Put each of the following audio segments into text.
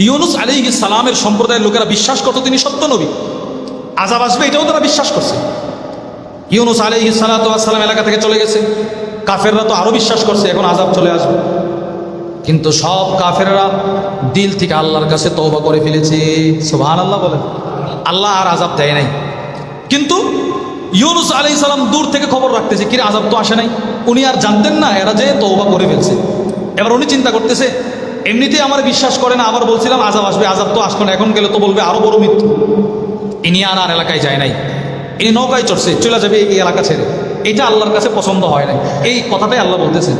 ইউনুস আলী সালামের সম্প্রদায়ের লোকেরা বিশ্বাস করতো তিনি সত্য নবী। আজাব আসবে, এটাও তারা বিশ্বাস করছে। ইউনুস আলী সালাম এলাকা থেকে চলে গেছে। কাফেররা তো আরও বিশ্বাস করছে, এখন আজাব চলে আসবে। কিন্তু সব কাফেররা দিল থেকে আল্লাহর কাছে তৌবা করে ফেলেছে। সুবহান আল্লাহ বলেন। আল্লাহ আর আজাব দেয় নাই। কিন্তু ইউনুস আলাই সালাম দূর থেকে খবর রাখতেছে, কিরে আজাব তো আসে নাই। উনি আর জানতেন না, এরা যে তৌবা করে ফেলছে। এবার উনি চিন্তা করতেছে এমনিতেই আমার বিশ্বাস করে না, আবার বলছিলাম, আজাব আসবে, আজাব তো আসলো না, এখন গেলে তো বলবে আরও বড় মৃত্যু। ইনি আর আর এলাকায় যায় নাই। ইনি নৌকায় চড়ছে, চলে যাবে এই এলাকা ছেড়ে। এটা আল্লাহর কাছে পছন্দ হয় না এই কথাটাই আল্লাহ বলতেছেন।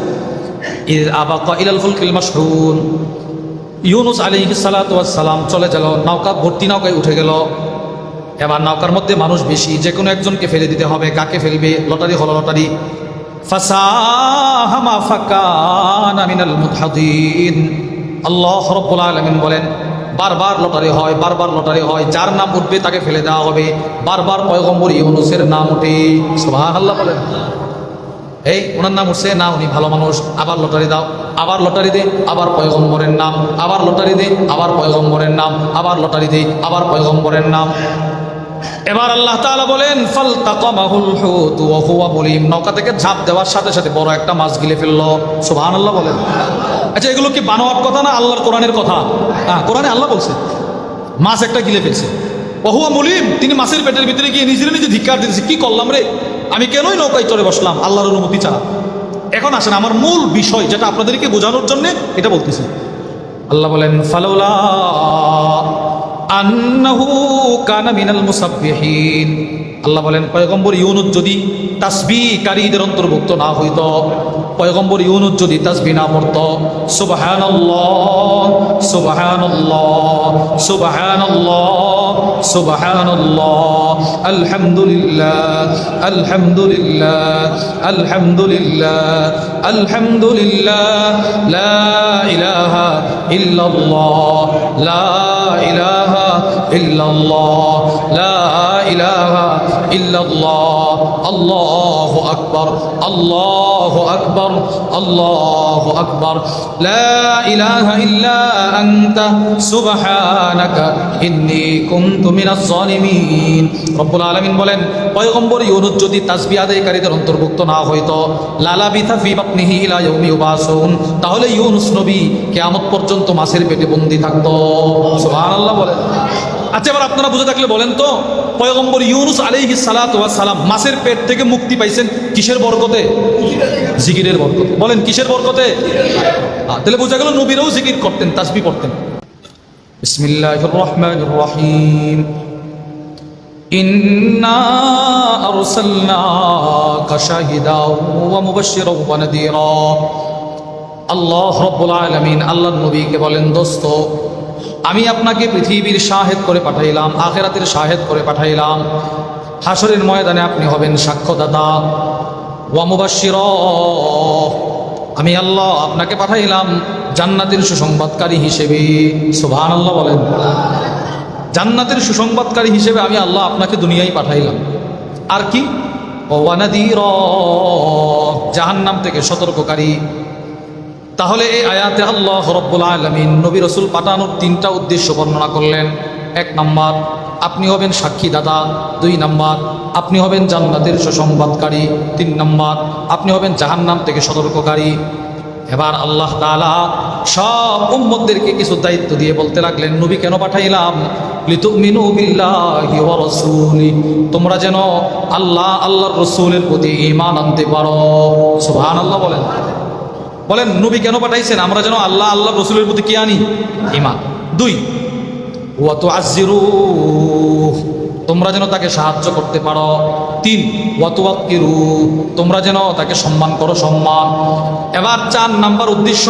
ইউনুস সালাতু সালাম চলে গেল, নৌকা, ভর্তি নৌকায় উঠে গেল। এবার নৌকার মধ্যে মানুষ বেশি যে কোনো একজনকে ফেলে দিতে হবে, কাকে ফেলবে, লটারি হলো লটারি। ফাসাহামা ফাকানা মিনাল মুতহাদিন। আল্লাহ রাব্বুল আলমিন বলেন, বারবার লটারি হয়, বারবার লটারি হয়, যার নাম উঠবে তাকে ফেলে দেওয়া হবে। বারবার পয়গম্বর ইউনুসের নাম উঠে আল্লাহ বলেন। এই, ওনার নাম উঠছে, না, উনি ভালো মানুষ, আবার লটারি দাও, আবার লটারি দে, আবার পয়গম্বরের নাম, আবার লটারি দে, আবার পয়গম্বরের নাম, আবার লটারি দে, আবার পয়গম্বরের নাম। এবার আল্লাহ তাআলা বলেন ফাল তাকামাহুল হুত নৌকা থেকে ঝাঁপ দেওয়ার সাথে সাথে বড় একটা মাছ গিলে ফেলল। সুবহানাল্লাহ বলেন। আচ্ছা এগুলো কি বানোয়াট কথা না আল্লাহর কোরআনের কথা? হ্যাঁ কোরআনে আল্লাহ বলছে, মাছ একটা গিলে ফেলছে। ওহুয়া মুলিম, তিনি মাছের পেটের ভিতরে গিয়ে নিজের নিজে ধিক্কার দিতেছে, কি করলাম রে? আমি কেনই নৌকায় চড়ে বসলাম? আল্লাহর অনুমতি ছাড়া। এখন আসেন, আমার মূল বিষয় যেটা আপনাদেরকে বোঝানোর জন্য এটা বলতেছি। আল্লাহ বলেন, ফালাউলা মিনাল আল্লাহ বলেন পয়গম্বর ইউনুস যদি তাসবিহকারীদের অন্তর্ভুক্ত না হইত পয়গম্বর ইউনুস যদি তাসবিহ না পড়ত সুবহানাল্লাহ সুবহানাল্লাহ সুবহানাল্লাহ সুবহানাল্লাহ আলহামদুলিল্লাহ আলহামদুলিল্লাহ আলহামদুলিল্লাহ আলহামদুলিল্লাহ লা ইলাহা ইল্লাল্লাহ লা ইলাহা ইল্লাল্লাহ লা ইলাহা ইল্লাল্লাহ আল্লাহু আকবার আল্লাহু আকবার, আল্লাহু আকবার। লা ইলাহা ইল্লা আনতা, সুবহানাকা ইন্নী কুনতু মিনাজ জালিমিন। রব্বুল আলামিন বলেন, পয়গম্বর ইউনুস যদি তাসবিহ আদায়কারীদের অন্তর্ভুক্ত না হইতো লালা বিথা ফি বাতনিহি ইলা ইয়াউমি ইউবাসুন, তাহলে ইউনুস নবী কিয়ামত পর্যন্ত মাছের পেটে বন্দি থাকতো। সুবহানাল্লাহ বলেন। আচ্ছা এবার আপনারা বুঝে থাকলে বলেন তো পয়গম্বর ইউনুস আলাইহি সালাত ওয়া সালাম মাছের পেট থেকে মুক্তি পাইছেন কিসের বরকতে জিকিরের বরকতে বলেন কিসের বরকতে আহ, তাহলে বোঝা গেল নবীরাও জিকির করতেন তাসবিহ পড়তেন বিসমিল্লাহির রহমানির রহিম إنا أرسلناك شاهدا ومبشرا ونذيرا আল্লাহ রব্বুল আলমিন আল্লাহ নবীকে বলেন দোস্ত আমি আপনাকে পৃথিবীর শাহেদ করে পাঠাইলাম, আখেরাতের শাহেদ করে পাঠাইলাম। হাসরের ময়দানে আপনি হবেন সাক্ষ্যদাতা। ওয়ামুবাসির আমি আল্লাহ আপনাকে পাঠাইলাম জান্নাতের সুসংবাদকারী হিসেবে। সুবহান আল্লাহ বলেন। জান্নাতের সুসংবাদকারী হিসেবে আমি আল্লাহ আপনাকে দুনিয়ায় পাঠাইলাম। আর কি? ওয়ানাদির জাহান্নাম থেকে সতর্ককারী। তাহলে এই আয়াতে আল্লাহ রব্বুল আলমিন নবী রসুল পাঠানোর তিনটা উদ্দেশ্য বর্ণনা করলেন। এক নাম্বার, আপনি হবেন সাক্ষী দাদা দুই নাম্বার, আপনি হবেন জান্নাতের সুসংবাদকারী। তিন নাম্বার, আপনি হবেন জাহান্নাম থেকে সতর্ককারী। এবার আল্লাহ তাআলা সব উম্মতদেরকে কিছু দায়িত্ব দিয়ে বলতে লাগলেন, নবী কেন পাঠাইলাম? তোমরা যেন আল্লাহ, আল্লাহর রসুলের প্রতি ইমান আনতে পারো। সুহান আল্লাহ বলেন। বলেন, নবী কেন পাঠাইছেন? আমরা যেন আল্লাহ আল্লাহ রসুলের প্রতি কি আনি? ইমান দুই ওয়াত আজিরু তোমরা যেন তাকে সাহায্য করতে পারো। তিন ওয়াতু আকিরু তোমরা যেন তাকে সম্মান করো, সম্মান। এবার চার নাম্বার উদ্দেশ্য,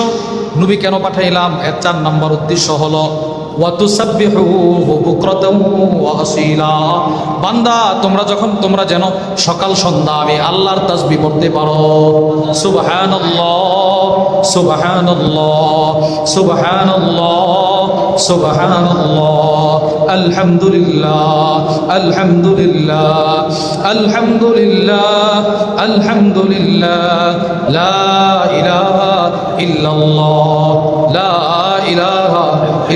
নবী কেন পাঠাইলাম? এর চার নাম্বার উদ্দেশ্য হলো বান্দা, তোমরা যখন, তোমরা যেন সকাল সন্ধ্যা আমি আল্লাহর তাসবিহ পড়তে পারো। আলহামদুলিল্লাহ আলহামদুলিল্লাহ আলহামদুলিল্লাহ আলহামদুলিল্লাহ। লা লা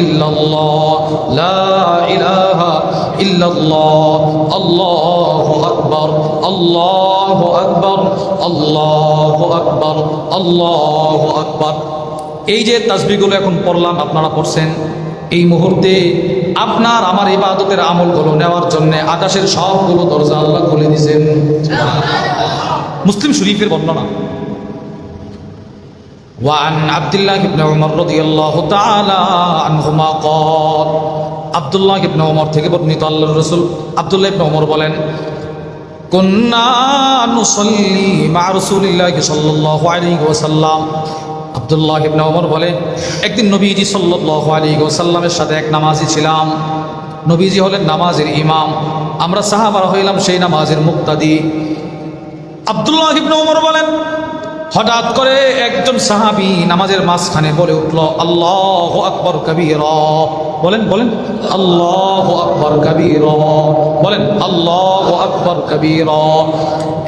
ইল্লাল্লাহ, লা ইলাহা ইল্লাল্লাহ, আল্লাহু আকবার আল্লাহু আকবার আল্লাহু আকবার আল্লাহু আকবার। এই যে তাসবিহগুলো এখন পড়লাম, আপনারা পড়ছেন, এই মুহূর্তে আপনার আমার ইবাদতের আমলগুলো নেওয়ার জন্য আকাশের সবগুলো দরজা আল্লাহ খুলে দিয়েছেন। মুসলিম শরীফের বর্ণনা। ওয়ান আবদুল্লাহ رضي الله تعالى عنهما আনহুমা عبد الله بن عمر থেকে বর্ণিত আল্লাহর রাসূল আব্দুল্লাহ ইবনে ওমর বলেন كنا نصلي مع رسول الله صلى الله عليه وسلم عبد الله بن عمر বলে, একদিন নবীজি সাল্লাল্লাহু আলাইহি ওয়াসাল্লামের সাথে এক নামাজি ছিলাম। নবীজি হলেন নামাজের ইমাম। আমরা সাহাবারা হইলাম সেই নামাজের মুক্তাদি। আব্দুল্লাহ ইবনে ওমর বলেন হঠাৎ করে একজন সাহাবি নামাজের মাঝখানে বলে উঠল, আল্লাহ আকবর কবির। বলেন বলেন, আল্লাহ আকবর কবির। বলেন, আল্লাহ আকবর কবির।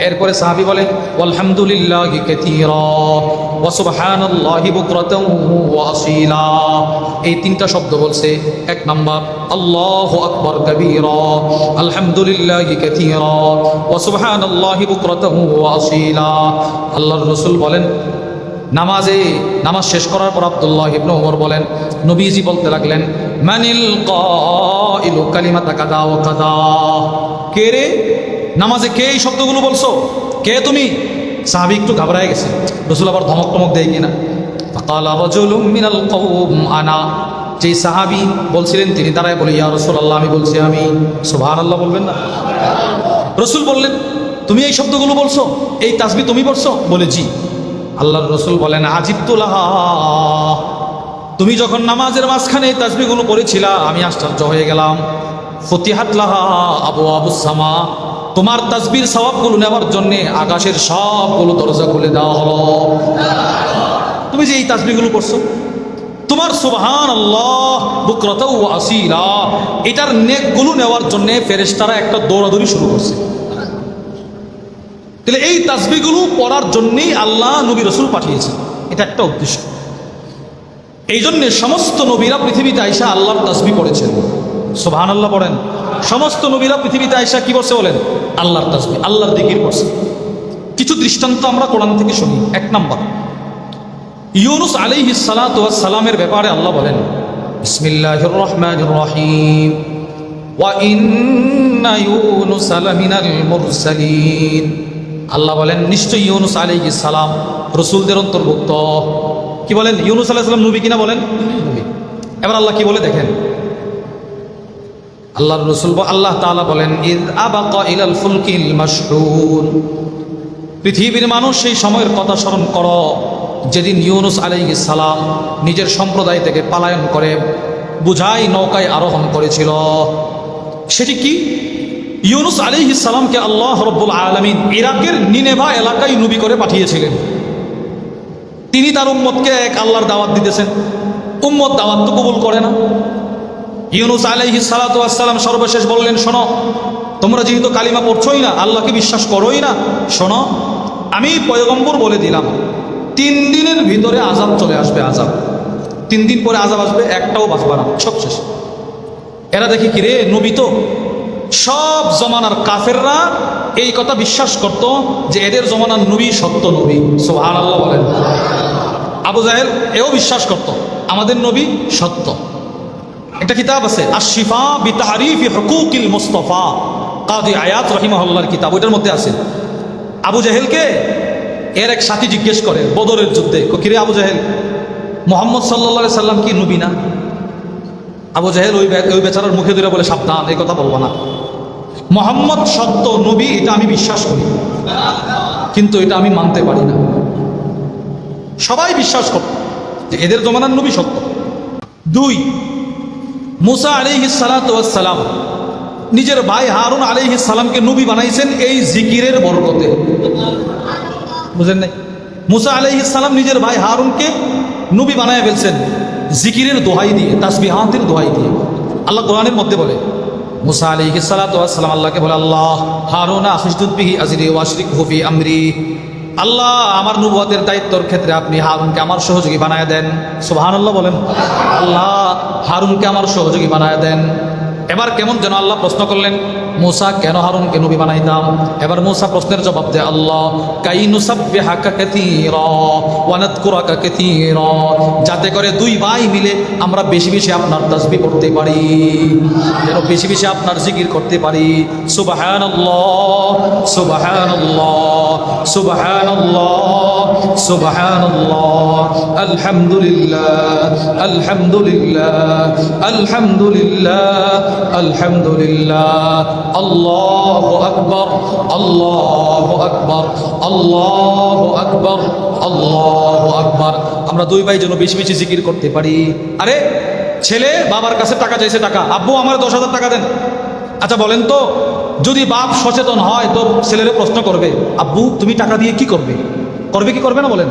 এরপরে সাহাবি বলে আলহামদুলিল্লাহ কেতির এই তিনটা শব্দ বলছে, এক নাম্বার, আল্লাহ আকবর কবির, আলহামদুলিল্লাহি কাসীরা ওয়া সুবহানাল্লাহি বুকরাতাহু ওয়া আসীলা। আল্লাহর রাসূল বলেন, নামাজে নামাজ শেষ করার পর আব্দুল্লাহ ইবনে ওমর বলেন, নবীজি বলতে লাগলেন, মানিল কাইলু কালিমাতা কাদা ওয়া কাদা কে রে? নামাজে কে এই শব্দগুলো বলছো? কে তুমি? সাহাবী একটু ঘাবড়ায় গেছে। রসুল আবার ধমক টমক দেয় কিনা? মিনাল আনা। যেই সাহাবি বলছিলেন, তিনি দাঁড়ায় বলে, ইয়া রসুল আল্লাহ আমি বলছি, আমি সুবহান আল্লাহ বলবেন না। রসুল বললেন, তুমি এই শব্দগুলো বলছো? এই তাসবি তুমি বলছো বলে, জি। আল্লাহর রসুল বলেন আজিবতুল্লাহা তুমি যখন নামাজের মাঝখানে এই তাসবিগুলো পড়েছিলা, আমি আশ্চর্য হয়ে গেলাম। ফতিহাত লাহা আবু আবু সামা। তোমার তাসবির সওয়াবগুলো নেওয়ার জন্য আকাশের সবগুলো দরজা খুলে দেওয়া হলো। তুমি যে এই তাসবিগুলো পড়ছো, তোমার সুবহান আল্লাহ বুকরতা ও আসিরা এটার নেকগুলো নেওয়ার জন্য ফেরেশতারা একটা দৌড়াদৌড়ি শুরু করছে। তাহলে এই তাসবিগুলো পড়ার জন্যেই আল্লাহ নবী রসুল পাঠিয়েছে এটা একটা উদ্দেশ্য। এই জন্যে সমস্ত নবীরা পৃথিবীতে আইসা আল্লাহর তাসবি পড়েছেন। সুবহান আল্লাহ পড়েন। সমস্ত নবীরা পৃথিবীতে আইসা কি করছে বলেন? আল্লাহর তাসবি আল্লাহর দিকির করছে। কিছু দৃষ্টান্ত আমরা কোরআন থেকে শুনি। এক নাম্বার, ইউনুস আলাইহি সালামের ব্যাপারে আল্লাহ বলেন, বিসমিল্লাহির রহমানির রহিম। আল্লাহ বলেন, নিশ্চয়ই ইউনুস আলাইহিস সালাম রসুলদের অন্তর্ভুক্ত। কি বলেন? ইউনুস আলাইহিস সালাম নবী কিনা বলেন? এবার আল্লাহ কি বলে দেখেন? আল্লাহর রসুল আল্লাহ তাআলা বলেন, ইদ আবাকা ইলাল ফুলকিল মাশহুন পৃথিবীর মানুষ সেই সময়ের কথা স্মরণ কর, যেদিন ইউনুস আলাইহি সালাম নিজের সম্প্রদায় থেকে পালায়ন করে বুঝাই নৌকায় আরোহণ করেছিল। সেটি কি? ইউনুস আলাইহি সালামকে আল্লাহ রব্বুল আলমিন ইরাকের নিনেভা এলাকায় নবী করে পাঠিয়েছিলেন। তিনি তার উম্মতকে এক আল্লাহর দাওয়াত দিতেছেন। উম্মত দাওয়াত তো কবুল করে না। ইউনুস আলাইহি সালাতাম সর্বশেষ বললেন, শোনো, তোমরা যেহেতু কালিমা পড়ছই না, আল্লাহকে বিশ্বাস করোই না, শোনো, আমি পয়গম্বর বলে দিলাম, তিন দিনের ভিতরে আজাব চলে আসবে আজাব তিন দিন পরে আজাব আসবে, একটাও বাঁচবে না, সব শেষ। এরা দেখি কি রে, নবী তো? সব জমানার কাফেররা এই কথা বিশ্বাস করত যে এদের জমানার নবী সত্য নবী সোহান আল্লাহ বলেন। আবু জাহেল এও বিশ্বাস করত, আমাদের নবী সত্য। একটা কিতাব আছে আশিফা বি তারিফ হকুকিল মুস্তফা। কাদি আয়াত রহিমাহুল্লাহর কিতাব, ওইটার মধ্যে আছে। আবু জাহেলকে এর এক সাথী জিজ্ঞেস করে, বদরের যুদ্ধে কিরে আবু জাহেল, মোহাম্মদ সাল্লা সাল্লাম কি নবী না? আবু জাহেল ওই ওই বেচারার মুখে ধরে বলে, সাবধান, এই কথা বলব না। মোহাম্মদ সত্য নবী, এটা আমি বিশ্বাস করি। কিন্তু এটা আমি মানতে পারি না। সবাই বিশ্বাস করত যে এদের জমানার নবী সত্য। দুই মুসা আলিহিস সালাম নিজের ভাই হারুন আলিহিস সালামকে নবী বানাইছেন এই জিকিরের বরকতে। বুঝেন নাই? মুসা আলাইহিস সালাম নিজের ভাই হারুনকে নবী বানায় ফেলছেন জিকিরের দোহাই দিয়ে, তাসবিহাতের দোহাই দিয়ে। আল্লাহ কোরআনের মধ্যে বলে, মুসা আলাইহিস সালাতু ওয়াস সালাম আল্লাহকে বলে, আল্লাহ, হারুনা আখিজুদ বিহি আজরি ওয়াশরিক হুফি আমরি। আল্লাহ, আমার নুবতের দায়িত্বর ক্ষেত্রে আপনি হারুনকে আমার সহযোগী বানায় দেন। সুবহানাল্লাহ বলেন। আল্লাহ, হারুনকে আমার সহযোগী বানায় দেন। এবার কেমন যেন আল্লাহ প্রশ্ন করলেন। মুসা কেন হারুনকে নবী বানাইতাম এবার মুসা প্রশ্নের জবাব দেয়, আল্লাহ, কাই নুসাব্বিহাকা কাসীরা, ওয়া নাযকুরাকা কাসীরা। যাতে করে দুই ভাই মিলে আমরা বেশি বেশি আপনার তাসবিহ করতে পারি, যেন বেশি বেশি আপনার জিকির করতে পারি। সুবহানাল্লাহ সুবহানাল্লাহ সুবহানাল্লাহ সুবহানাল্লাহ। আলহামদুলিল্লাহ আলহামদুলিল্লাহ আলহামদুলিল্লাহ আলহামদুলিল্লাহ। আল্লাহু আকবার আল্লাহু আকবার আল্লাহু আকবার আল্লাহু আকবার আমরা দুই ভাই যেন বেশি বেশি জিকির করতে পারি। আরে, ছেলে বাবার কাছে টাকা চাইছে টাকা। আব্বু, আমার দশ হাজার টাকা দেন। আচ্ছা বলেন তো, যদি বাপ সচেতন হয়, তো ছেলেরে প্রশ্ন করবে, আব্বু, তুমি টাকা দিয়ে কি করবে? করবে কি করবে না বলেন?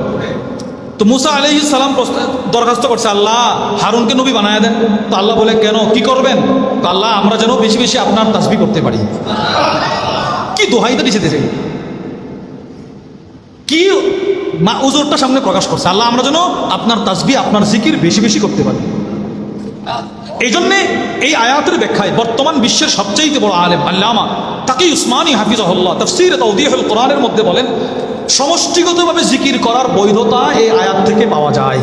তো মুসা আলহি সালাম দরখাস্ত করছে, আল্লাহ, হারুনকে নবী বানায় দেন। তো আল্লাহ বলে, কেন? কি করবেন? আল্লাহ, আমরা যেন বেশি বেশি আপনার তাসবি করতে পারি। কি দোহাইতে দিছে দেশে? কি মা উজোরটা সামনে প্রকাশ করছে? আল্লাহ, আমরা যেন আপনার তাসবি আপনার জিকির বেশি বেশি করতে পারি। এই জন্যে এই আয়াতের ব্যাখ্যায় বর্তমান বিশ্বের সবচেয়ে বড় আলেম আল্লামা তাকে উসমানী হাফিজাহুল্লাহ, তফসির তৌদিহুল কোরআনের মধ্যে বলেন সমষ্টিগতভাবে জিকির করার বৈধতা এই আয়াত থেকে পাওয়া যায়।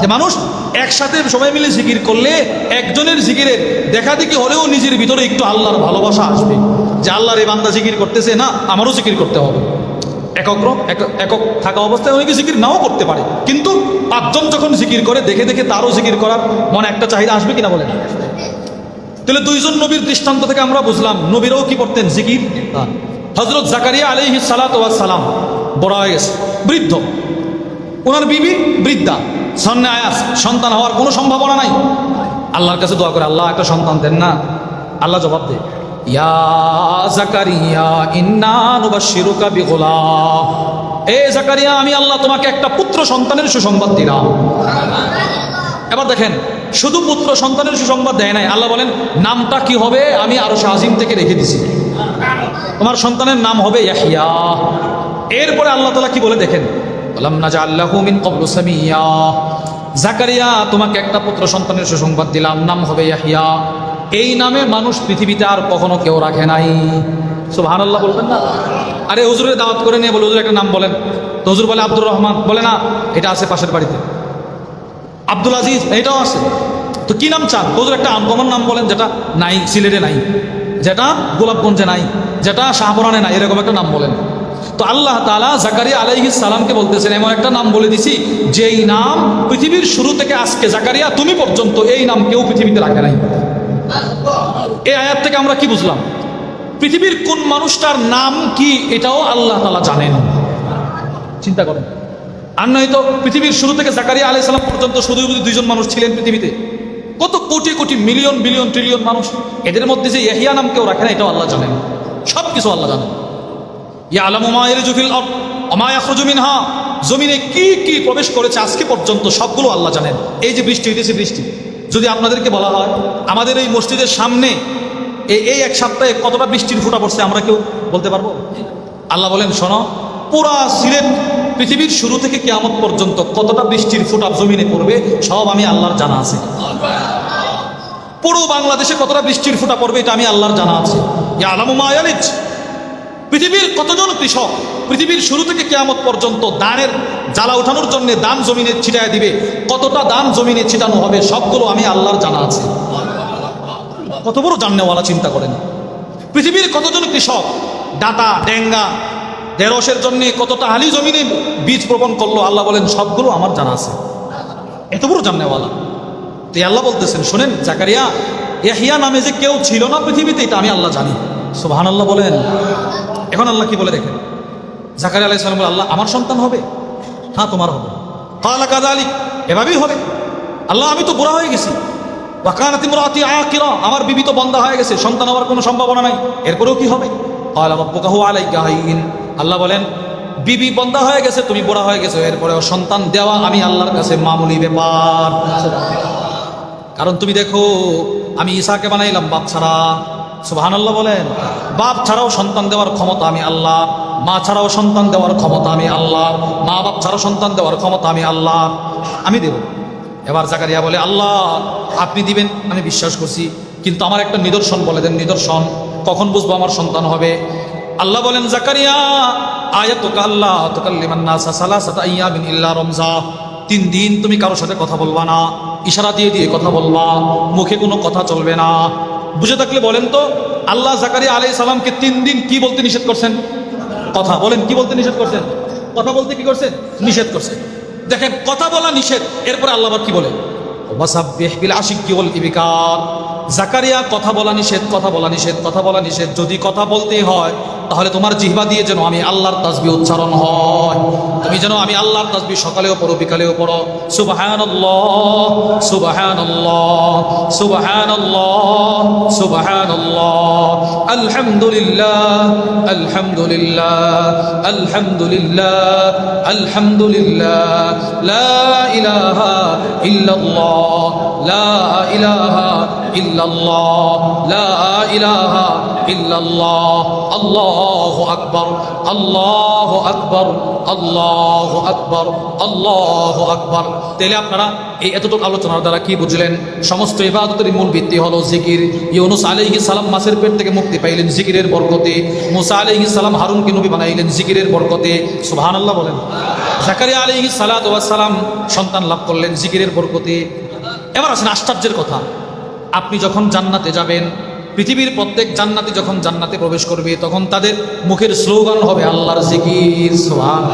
যে মানুষ একসাথে সবাই মিলে জিকির করলে একজনের জিকিরের দেখা দেখি হলেও নিজের ভিতরে একটু আল্লাহর ভালোবাসা আসবে। যে আল্লাহর এই বান্দা জিকির করতেছে, না, আমারও জিকির করতে হবে। একক একক থাকা অবস্থায় অনেকে জিকির নাও করতে পারে। কিন্তু পাঁচজন যখন জিকির করে, দেখে দেখে তারও জিকির করার মনে একটা চাহিদা আসবে কিনা বলেন? তাহলে দুইজন নবীর দৃষ্টান্ত থেকে আমরা বুঝলাম, নবীরাও কি করতেন? জিকির হজরত জাকারিয়া আলহি সালাম বড় হয়ে বৃদ্ধ। ওনার বিবি বৃদ্ধা সন্ন্যা আয়াস, সন্তান হওয়ার কোনো সম্ভাবনা নাই। আল্লাহর কাছে দোয়া করে, আল্লাহ, একটা সন্তান দেন না। আল্লাহ জবাব দে আমি আল্লাহ তোমাকে একটা পুত্র সন্তানের সুসংবাদ দিলাম। এবার দেখেন, শুধু পুত্র সন্তানের সুসংবাদ দেয় নাই, আল্লাহ বলেন, নামটা কি হবে, আমি আরও শাহিম থেকে রেখে দিছি। তোমার সন্তানের নাম হবে ইয়াহিয়া। এরপরে আল্লাহ তালা কি বলে দেখেন? বললাম না যে আল্লাহ মিন জাকারিয়া, তোমাকে একটা পুত্র সন্তানের সুসংবাদ দিলাম, নাম হবে ইয়াহিয়া। এই নামে মানুষ পৃথিবীতে আর কখনো কেউ রাখে নাই। সুবহান আল্লাহ বলবেন না? আরে হুজুরের দাওয়াত করে নিয়ে বলে, হুজুর একটা নাম বলেন। তো হুজুর বলে, আব্দুর রহমান। বলে, না, এটা আছে পাশের বাড়িতে। আব্দুল আজিজ, এটাও আছে। তো কি নাম চান? হুজুর একটা আনকমন নাম বলেন, যেটা নাই, সিলেটে নাই। যেটা গোলাপগঞ্জে নাই, যেটা শাহপুরানে নাই, এরকম একটা নাম বলেন। তো আল্লাহ তালা জাকারিয়া আলাইহি সালামকে বলতেছেন, এমন একটা নাম বলে দিছি, যেই নাম পৃথিবীর শুরু থেকে আজকে, জাকারিয়া, তুমি পর্যন্ত এই নাম কেউ পৃথিবীতে রাখে নাই। এই আয়াত থেকে আমরা কি বুঝলাম? পৃথিবীর কোন মানুষটার নাম কি, এটাও আল্লাহ তালা জানেন। চিন্তা করেন। আর নয়তো পৃথিবীর শুরু থেকে জাকারিয়া আলাই সালাম পর্যন্ত শুধু দুইজন মানুষ ছিলেন পৃথিবীতে। কত crore crore million, billion trillion মানুষ এদের মধ্যে যে ইয়াহিয়া নাম কেউ রাখে না, এটাও আল্লাহ জানেন। সব কিছু আল্লাহ জানেন। ইয়া আলামু মা ইয়ারজুফিল আরদ, ওয়া মা জমিনে কি কি প্রবেশ করেছে আজকে পর্যন্ত সবগুলো আল্লাহ জানেন। এই যে বৃষ্টি হইতেছে বৃষ্টি, যদি আপনাদেরকে বলা হয়, আমাদের এই মসজিদের সামনে এই এই এক সপ্তাহে কতটা বৃষ্টির ফুটা পড়ছে আমরা কেউ বলতে পারব? আল্লাহ বলেন, শোনো, পুরা সিলেট পৃথিবীর শুরু থেকে কিয়ামত পর্যন্ত কতটা বৃষ্টির ফুটা জমিনে পড়বে, সব আমি আল্লাহর জানা আছে। পুরো বাংলাদেশে কতটা বৃষ্টির ফুটা পড়বে, এটা আমি আল্লাহর জানা আছে। পৃথিবীর কতজন কৃষক, পৃথিবীর শুরু থেকে কেয়ামত পর্যন্ত দানের জ্বালা উঠানোর জন্য দান জমিনে ছিটায় দিবে, কতটা দান জমিনে ছিটানো হবে, সবগুলো আমি আল্লাহর জানা আছে। কত বড় জাননেওয়ালা চিন্তা করেন। পৃথিবীর কতজন কৃষক, ডাটা, ডেঙ্গা ঢেঁড়সের জন্য কতটা হালি জমিনে বীজ বপন করল, আল্লাহ বলেন, সবগুলো আমার জানা আছে। এত বড় জাননেওয়ালা তো আল্লাহ বলতেছেন, শোনেন, জাকারিয়া, ইয়াহিয়া নামে যে কেউ ছিল না পৃথিবীতে, এটা আমি আল্লাহ জানি। সুবহান আল্লাহ বলেন। এখন আল্লাহ কি বলে দেখেন? জাকারিয়া আলাইহিস সালাম বলে, আল্লাহ, আমার সন্তান হবে? হ্যাঁ তোমার হবে। কালা কাদা আলী এভাবেই হবে? আল্লাহ, আমি তো বুড়া হয়ে গেছি। বা ওয়াকানাতি মুরাতি আকিরা, আমার বিবি তো বন্ধা হয়ে গেছে, সন্তান হওয়ার কোনো সম্ভাবনা নাই। এরপরেও কি হবে? কালা রাব্বুকা হুয়া আলাইকা আল্লাহ বলেন, বিবি বন্ধা হয়ে গেছে, তুমি বুড়া হয়ে গেছো। এরপরে সন্তান দেওয়া আমি আল্লাহর কাছে মামুলি ব্যাপার। কারণ তুমি দেখো, আমি ঈশাকে বানাইলাম বাপ ছাড়া। সুবহানাল্লাহ বলেন, বাপ ছাড়াও সন্তান দেওয়ার ক্ষমতা আমি আল্লাহ। মা ছাড়াও সন্তান দেওয়ার ক্ষমতা আমি আল্লাহ। মা বাপ ছাড়াও সন্তান দেওয়ার ক্ষমতা আমি আল্লাহ। আমি দেব। এবার জাকারিয়া বলে, আল্লাহ, আপনি দিবেন, আমি বিশ্বাস করছি। কিন্তু আমার একটা নিদর্শন বলে দেন, নিদর্শন। কখন বুঝব আমার সন্তান হবে? আল্লাহ বলেন, জাকারিয়া, আয়াতুকা আল্লাহ, তুকাল্লিমান নাসা সালাসাতা আইয়ামিন ইল্লা রমজা। তিন দিন তুমি কারোর সাথে কথা বলবা না, ইশারা দিয়ে দিয়ে কথা বলবা, মুখে কোনো কথা চলবে না। বুঝে থাকলে বলেন তো, আল্লাহ জাকারিয়া আলাইহিস সালামকে তিন দিন কি বলতে নিষেধ করছেন? কথা বলেন, কি বলতে নিষেধ করছেন? কথা বলতে কি করছেন? নিষেধ করছেন। দেখেন, কথা বলা নিষেধ, এরপরে আল্লাহ কি বলে ওয়াসাব্বিহ বিল আশিক্কি ওয়াল ইবিকার। জাকারিয়া, কথা বলা নিষেধ, কথা বলা নিষেধ, কথা বলা নিষেধ। যদি কথা বলতেই হয়, তাহলে তোমার জিহ্বা দিয়ে যেন আমি আল্লাহর তাজবি উচ্চারণ হয়। তুমি যেন আমি আল্লাহর তাসবি সকালেও পড়ো, বিকালেও পড়ো। সুবহানাল্লাহ সুবহানাল্লাহ সুবহানাল্লাহ সুবহানাল্লাহ। আলহামদুলিল্লাহ আলহামদুলিল্লাহ আলহামদুলিল্লাহ আলহামদুলিল্লাহ। লা ইলাহা ইল্লাল্লাহ, লা ইলাহা ইল্লাল্লাহ, লা ইলাহা ইল্লাল্লাহ, আল্লাহু আকবার আল্লাহু আকবার আল্লাহু আকবার আল্লাহু আকবার। তাহলে আপনারা এই এতটুকু আলোচনার দ্বারা কি বুঝলেন? সমস্ত ইবাদতের মূল ভিত্তি হলো জিকির। ইউনুস আলাইহিস সালাম মাছের পেট থেকে মুক্তি পাইলেন জিকিরের বরকতে। মুসা আলাইহিস সালাম হারুনকে নবী বানাইলেন জিকিরের বরকতে। সুবহানাল্লাহ বলেন। জাকারিয়া আলাইহিস সালাতু সালাম সন্তান লাভ করলেন জিকিরের বরকতে। এবার আসেন আশ্চর্যের কথা। আপনি যখন জান্নাতে যাবেন পৃথিবীর প্রত্যেক জান্নাতে যখন জান্নাতে প্রবেশ করবে, তখন তাদের মুখের স্লোগান হবে, আল্লাহর জিকির সুবহান